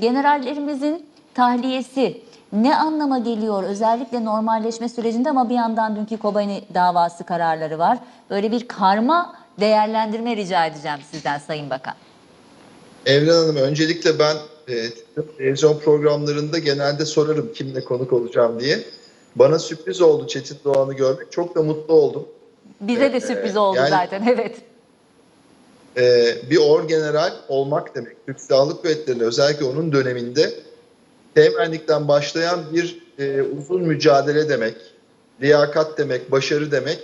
generallerimizin tahliyesi ne anlama geliyor özellikle normalleşme sürecinde ama bir yandan dünkü Kobani davası kararları var. Böyle bir karma değerlendirme rica edeceğim sizden Sayın Bakan. Evren Hanım öncelikle ben e, televizyon programlarında genelde sorarım kimle konuk olacağım diye. Bana sürpriz oldu Çetin Doğan'ı görmek. Çok da mutlu oldum. Bize de sürpriz oldu yani- zaten evet. E, bir orgeneral olmak demek. Türk Silahlı Kuvvetleri'nin özellikle onun döneminde temellikten başlayan bir e, uzun mücadele demek. Liyakat demek, başarı demek.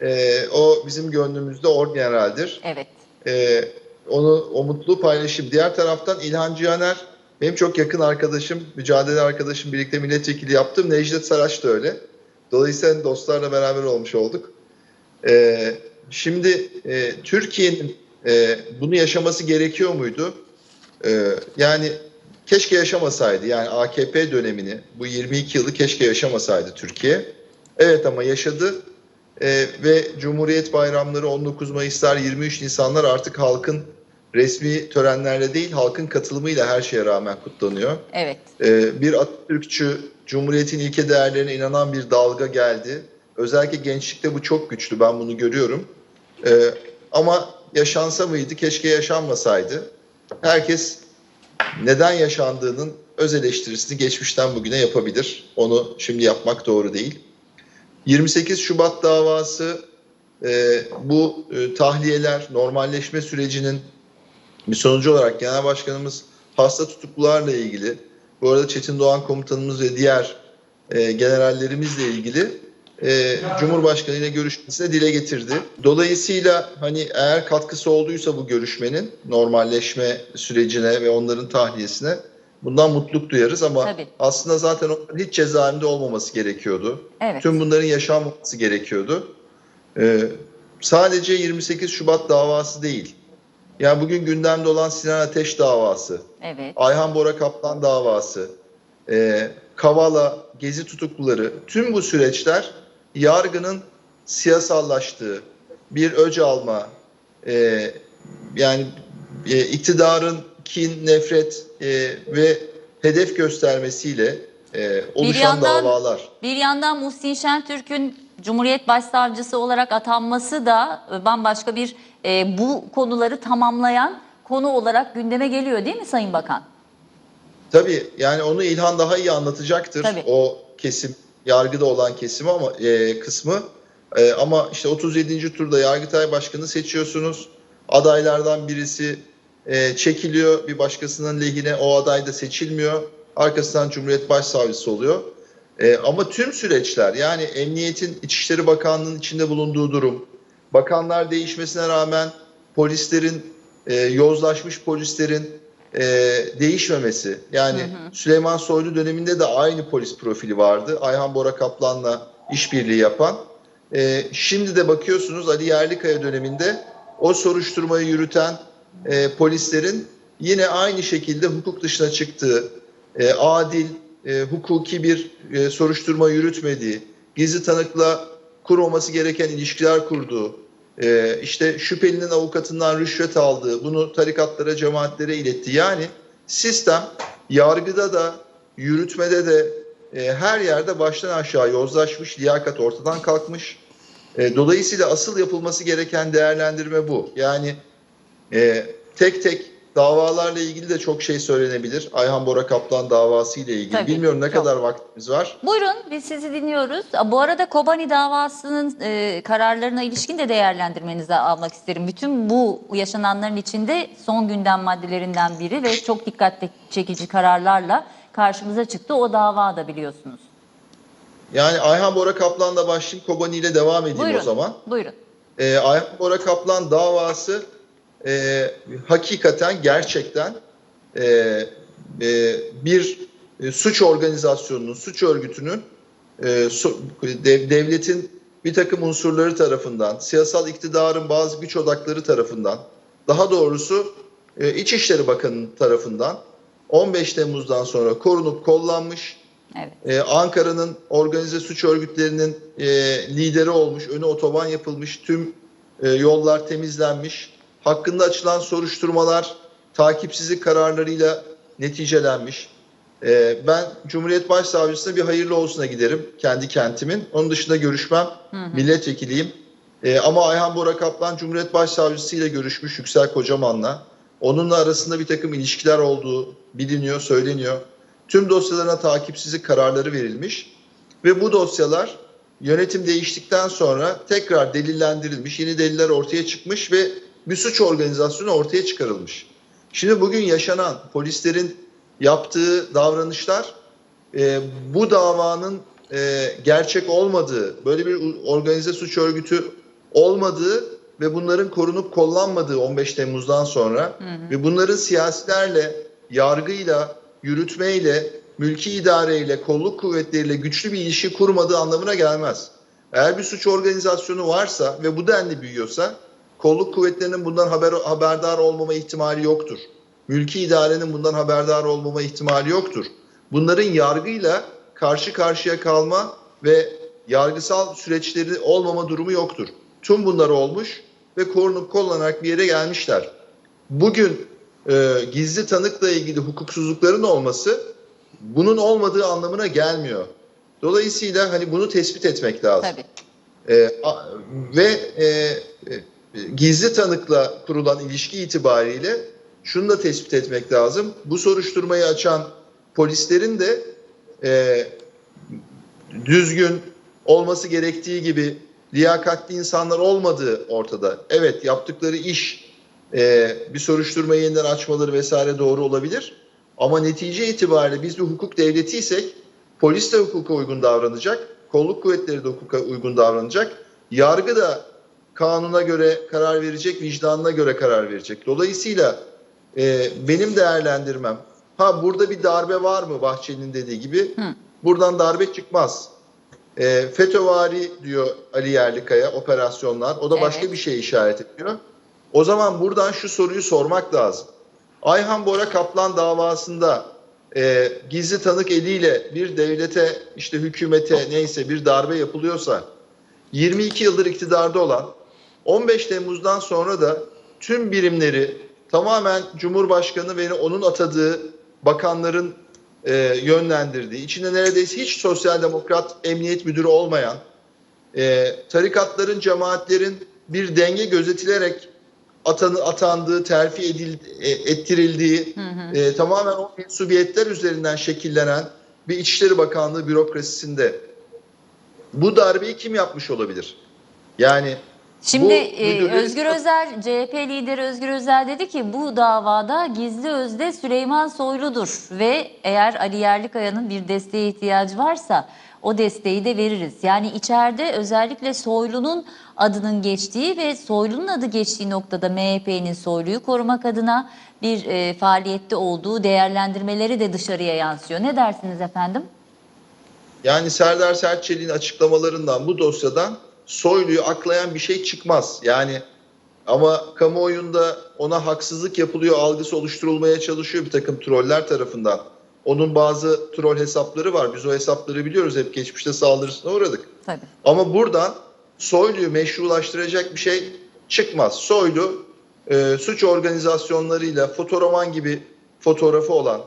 E, o bizim gönlümüzde orgeneraldir. Evet. Ee, onu o mutluluğu paylaşayım. Diğer taraftan İlhan Cihaner benim çok yakın arkadaşım, mücadele arkadaşım, birlikte milletvekili yaptım. Necdet Saraç da öyle. Dolayısıyla dostlarla beraber olmuş olduk. Ee, şimdi e, Türkiye'nin e, bunu yaşaması gerekiyor muydu? Ee, yani keşke yaşamasaydı. Yani AKP dönemini, bu 22 yılı keşke yaşamasaydı Türkiye. Evet ama yaşadı. Ee, ve Cumhuriyet bayramları 19 Mayıslar 23 Nisanlar artık halkın resmi törenlerle değil halkın katılımıyla her şeye rağmen kutlanıyor. Evet. Ee, bir Atatürkçü Cumhuriyet'in ilke değerlerine inanan bir dalga geldi. Özellikle gençlikte bu çok güçlü ben bunu görüyorum. Ee, ama yaşansa mıydı keşke yaşanmasaydı. Herkes neden yaşandığının öz eleştirisini geçmişten bugüne yapabilir. Onu şimdi yapmak doğru değil. 28 Şubat davası e, bu e, tahliyeler, normalleşme sürecinin bir sonucu olarak Genel Başkanımız hasta tutuklularla ilgili, bu arada Çetin Doğan komutanımız ve diğer e, generallerimizle ilgili e, Cumhurbaşkanı ile görüşmesine dile getirdi. Dolayısıyla hani eğer katkısı olduysa bu görüşmenin normalleşme sürecine ve onların tahliyesine bundan mutluluk duyarız ama Tabii. aslında zaten hiç cezaevinde olmaması gerekiyordu. Evet. Tüm bunların yaşanmaması gerekiyordu. Ee, sadece 28 Şubat davası değil. Yani bugün gündemde olan Sinan Ateş davası, Evet. Ayhan Bora Kaplan davası, e, Kavala, Gezi tutukluları, tüm bu süreçler yargının siyasallaştığı, bir öc alma, e, yani e, iktidarın kin, nefret e, ve hedef göstermesiyle e, oluşan yandan- davalar. Bir yandan Muhsin Şentürk'ün Cumhuriyet Başsavcısı olarak atanması da bambaşka bir e, bu konuları tamamlayan konu olarak gündeme geliyor değil mi Sayın Bakan? Tabii yani onu İlhan daha iyi anlatacaktır. Tabii. O kesim, yargıda olan kesimi ama e, kısmı. E, ama işte 37. turda Yargıtay Başkanı seçiyorsunuz. Adaylardan birisi e, çekiliyor bir başkasının lehine. O aday da seçilmiyor. Arkasından Cumhuriyet Başsavcısı oluyor. E, ama tüm süreçler yani Emniyetin İçişleri Bakanlığı'nın içinde bulunduğu durum, bakanlar değişmesine rağmen polislerin, e, yozlaşmış polislerin e, değişmemesi. Yani Süleyman Soylu döneminde de aynı polis profili vardı. Ayhan Bora Kaplan'la işbirliği yapan. E, şimdi de bakıyorsunuz Ali Yerlikaya döneminde o soruşturmayı yürüten e, polislerin yine aynı şekilde hukuk dışına çıktığı, e, adil, e, hukuki bir e, soruşturma yürütmediği, gizli tanıkla kurmaması gereken ilişkiler kurduğu, e, işte şüphelinin avukatından rüşvet aldığı, bunu tarikatlara, cemaatlere iletti. Yani sistem yargıda da, yürütmede de e, her yerde baştan aşağı yozlaşmış, liyakat ortadan kalkmış. E, dolayısıyla asıl yapılması gereken değerlendirme bu. Yani e, tek tek davalarla ilgili de çok şey söylenebilir. Ayhan Bora Kaplan davası ile ilgili. Tabii, Bilmiyorum ne çok. kadar vaktimiz var. Buyurun biz sizi dinliyoruz. Bu arada Kobani davasının e, kararlarına ilişkin de değerlendirmenizi almak isterim. Bütün bu yaşananların içinde son gündem maddelerinden biri ve çok dikkat çekici kararlarla karşımıza çıktı. O dava da biliyorsunuz. Yani Ayhan Bora Kaplan'la başlayayım. Kobani ile devam edeyim Buyurun. o zaman. Buyurun. e, Ayhan Bora Kaplan davası e, hakikaten gerçekten e, e, bir e, suç organizasyonunun, suç örgütünün e, su- dev- devletin bir takım unsurları tarafından, siyasal iktidarın bazı güç odakları tarafından, daha doğrusu e, İçişleri Bakanı tarafından 15 Temmuz'dan sonra korunup kollanmış, Evet. ee, Ankara'nın organize suç örgütlerinin e, lideri olmuş, önü otoban yapılmış, tüm e, yollar temizlenmiş. Hakkında açılan soruşturmalar takipsizlik kararlarıyla neticelenmiş. Ee, ben Cumhuriyet Başsavcısına bir hayırlı olsuna giderim kendi kentimin. Onun dışında görüşmem. Milletvekiliyim. Ee, ama Ayhan Bora Kaplan Cumhuriyet Başsavcısı ile görüşmüş Yüksel Kocaman'la. Onunla arasında bir takım ilişkiler olduğu biliniyor, söyleniyor. Tüm dosyalarına takipsizlik kararları verilmiş. Ve bu dosyalar yönetim değiştikten sonra tekrar delillendirilmiş, yeni deliller ortaya çıkmış ve bir suç organizasyonu ortaya çıkarılmış. Şimdi bugün yaşanan polislerin yaptığı davranışlar e, bu davanın e, gerçek olmadığı, böyle bir organize suç örgütü olmadığı ve bunların korunup kollanmadığı 15 Temmuz'dan sonra ve bunların siyasilerle, yargıyla, yürütmeyle, mülki idareyle, kolluk kuvvetleriyle güçlü bir ilişki kurmadığı anlamına gelmez. Eğer bir suç organizasyonu varsa ve bu denli büyüyorsa kolluk kuvvetlerinin bundan haber, haberdar olmama ihtimali yoktur. Mülki idarenin bundan haberdar olmama ihtimali yoktur. Bunların yargıyla karşı karşıya kalma ve yargısal süreçleri olmama durumu yoktur. Tüm bunlar olmuş ve korunup kollanarak bir yere gelmişler. Bugün e, gizli tanıkla ilgili hukuksuzlukların olması bunun olmadığı anlamına gelmiyor. Dolayısıyla hani bunu tespit etmek lazım. Tabii. Ee, a- ve e, e, gizli tanıkla kurulan ilişki itibariyle şunu da tespit etmek lazım. Bu soruşturmayı açan polislerin de e, düzgün olması gerektiği gibi liyakatli insanlar olmadığı ortada. Evet yaptıkları iş e, bir soruşturmayı yeniden açmaları vesaire doğru olabilir. Ama netice itibariyle biz bir hukuk devletiysek polis de hukuka uygun davranacak, kolluk kuvvetleri de hukuka uygun davranacak, yargı da kanuna göre karar verecek, vicdanına göre karar verecek. Dolayısıyla e, benim değerlendirmem, ha burada bir darbe var mı Bahçeli'nin dediği gibi, buradan darbe çıkmaz. E, FETÖ'vari diyor Ali Yerlikaya operasyonlar, o da başka Evet. bir şey işaret ediyor. O zaman buradan şu soruyu sormak lazım. Ayhan Bora Kaplan davasında e, gizli tanık eliyle bir devlete işte hükümete neyse bir darbe yapılıyorsa 22 yıldır iktidarda olan 15 Temmuz'dan sonra da tüm birimleri tamamen Cumhurbaşkanı ve onun atadığı bakanların e, yönlendirdiği, içinde neredeyse hiç sosyal demokrat emniyet müdürü olmayan, e, tarikatların, cemaatlerin bir denge gözetilerek atanı, atandığı, terfi edil, e, ettirildiği, e, tamamen o mensubiyetler üzerinden şekillenen bir İçişleri Bakanlığı bürokrasisinde bu darbeyi kim yapmış olabilir? Yani Şimdi e, Özgür Özel, CHP lideri Özgür Özel dedi ki bu davada gizli özde Süleyman Soylu'dur ve eğer Ali Yerlikaya'nın bir desteğe ihtiyacı varsa o desteği de veririz. Yani içeride özellikle Soylu'nun adının geçtiği ve Soylu'nun adı geçtiği noktada MHP'nin Soylu'yu korumak adına bir e, faaliyette olduğu değerlendirmeleri de dışarıya yansıyor. Ne dersiniz efendim? Yani Serdar Serçelik'in açıklamalarından bu dosyadan Soylu'yu aklayan bir şey çıkmaz. Yani ama kamuoyunda ona haksızlık yapılıyor algısı oluşturulmaya çalışıyor bir takım troller tarafından. Onun bazı troll hesapları var. Biz o hesapları biliyoruz. Hep geçmişte saldırısına uğradık. Tabii. Ama buradan Soylu'yu meşrulaştıracak bir şey çıkmaz. Soylu e, suç organizasyonlarıyla fotoroman gibi fotoğrafı olan,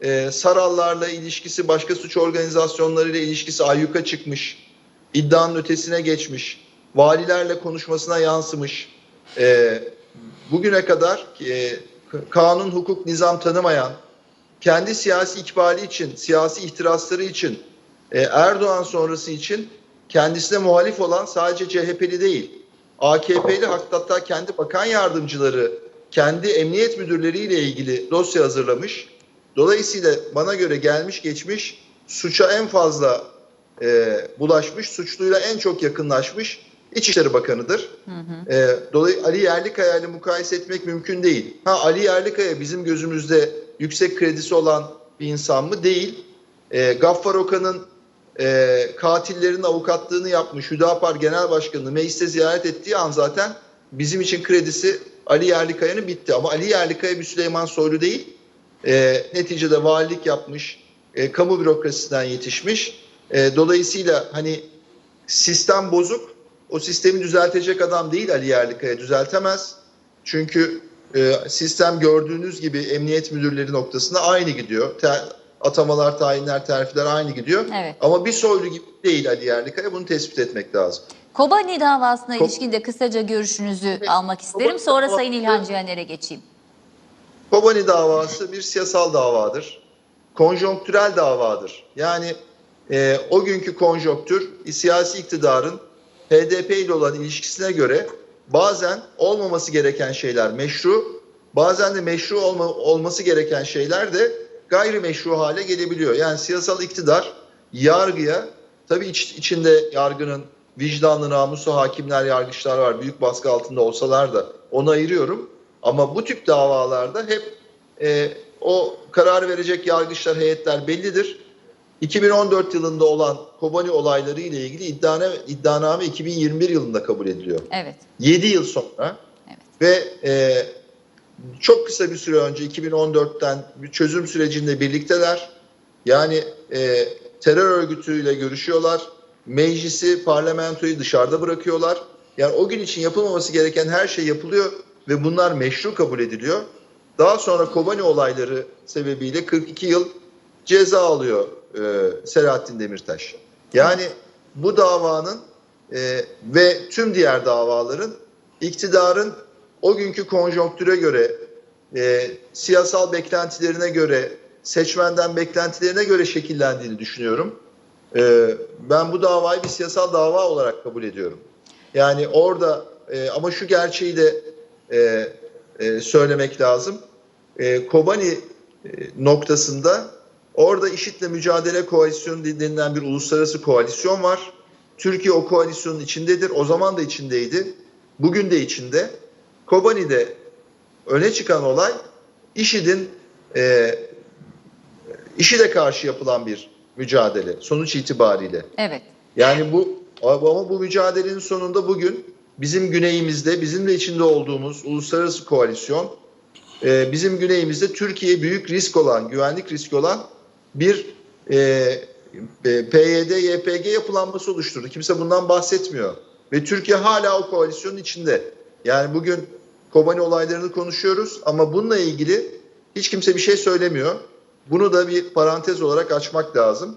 e, Sarallarla ilişkisi, başka suç organizasyonlarıyla ilişkisi ayyuka çıkmış, iddianın ötesine geçmiş, valilerle konuşmasına yansımış, e, bugüne kadar e, kanun, hukuk, nizam tanımayan, kendi siyasi ikbali için, siyasi ihtirasları için, e, Erdoğan sonrası için kendisine muhalif olan sadece CHP'li değil, AKP'li hatta kendi bakan yardımcıları, kendi emniyet müdürleriyle ilgili dosya hazırlamış. Dolayısıyla bana göre gelmiş geçmiş suça en fazla e, bulaşmış, suçluyla en çok yakınlaşmış İçişleri Bakanı'dır. E, dolayısıyla Ali Yerlikaya ile mukayese etmek mümkün değil. Ha Ali Yerlikaya bizim gözümüzde yüksek kredisi olan bir insan mı? Değil. E, Gaffar Okan'ın e, katillerin avukatlığını yapmış Hüdapar Genel Başkanı'nı mecliste ziyaret ettiği an zaten bizim için kredisi Ali Yerlikaya'nın bitti. Ama Ali Yerlikaya bir Süleyman Soylu değil. E, neticede valilik yapmış, e, kamu bürokrasisinden yetişmiş. E, dolayısıyla hani sistem bozuk, o sistemi düzeltecek adam değil Ali Yerlikaya düzeltemez. Çünkü e, sistem gördüğünüz gibi emniyet müdürleri noktasında aynı gidiyor. Te- atamalar, tayinler, terfiler aynı gidiyor. Evet. Ama bir soylu gibi değil Ali Yerlikaya. Bunu tespit etmek lazım. Kobani davasına Ko- ilişkin de kısaca görüşünüzü Evet, almak isterim. Kobani Sonra davası- Sayın İlhan Cihaner'e geçeyim. Kobani davası bir siyasal davadır. Konjonktürel davadır. Yani e, o günkü konjonktür siyasi iktidarın HDP ile olan ilişkisine göre bazen olmaması gereken şeyler meşru, bazen de meşru olma, olması gereken şeyler de gayrimeşru hale gelebiliyor. Yani siyasal iktidar yargıya tabii iç- içinde yargının vicdanlı namusu hakimler, yargıçlar var. Büyük baskı altında olsalar da onu ayırıyorum. Ama bu tip davalarda hep e, o karar verecek yargıçlar, heyetler bellidir. 2014 yılında olan Kobani olayları ile ilgili iddianame, iddianame 2021 yılında kabul ediliyor. Evet. 7 yıl sonra Evet. ve e, çok kısa bir süre önce 2014'ten bir çözüm sürecinde birlikteler. Yani e, terör örgütüyle görüşüyorlar. Meclisi, parlamentoyu dışarıda bırakıyorlar. Yani o gün için yapılmaması gereken her şey yapılıyor ve bunlar meşru kabul ediliyor. Daha sonra Kobani olayları sebebiyle 42 yıl ceza alıyor e, Selahattin Demirtaş. Yani bu davanın e, ve tüm diğer davaların iktidarın o günkü konjonktüre göre, e, siyasal beklentilerine göre, seçmenden beklentilerine göre şekillendiğini düşünüyorum. E, ben bu davayı bir siyasal dava olarak kabul ediyorum. Yani orada e, ama şu gerçeği de e, e, söylemek lazım. E, Kobani e, noktasında orada IŞİD'le mücadele koalisyonu denilen bir uluslararası koalisyon var. Türkiye o koalisyonun içindedir. O zaman da içindeydi. Bugün de içinde. Kobani'de öne çıkan olay IŞİD'in e, IŞİD'e karşı yapılan bir mücadele sonuç itibariyle. Evet. Yani bu ama bu mücadelenin sonunda bugün bizim güneyimizde, bizim de içinde olduğumuz uluslararası koalisyon, e, bizim güneyimizde Türkiye büyük risk olan, güvenlik riski olan bir e, e, PYD, YPG yapılanması oluşturdu. Kimse bundan bahsetmiyor. Ve Türkiye hala o koalisyonun içinde. Yani bugün Kobani olaylarını konuşuyoruz ama bununla ilgili hiç kimse bir şey söylemiyor. Bunu da bir parantez olarak açmak lazım.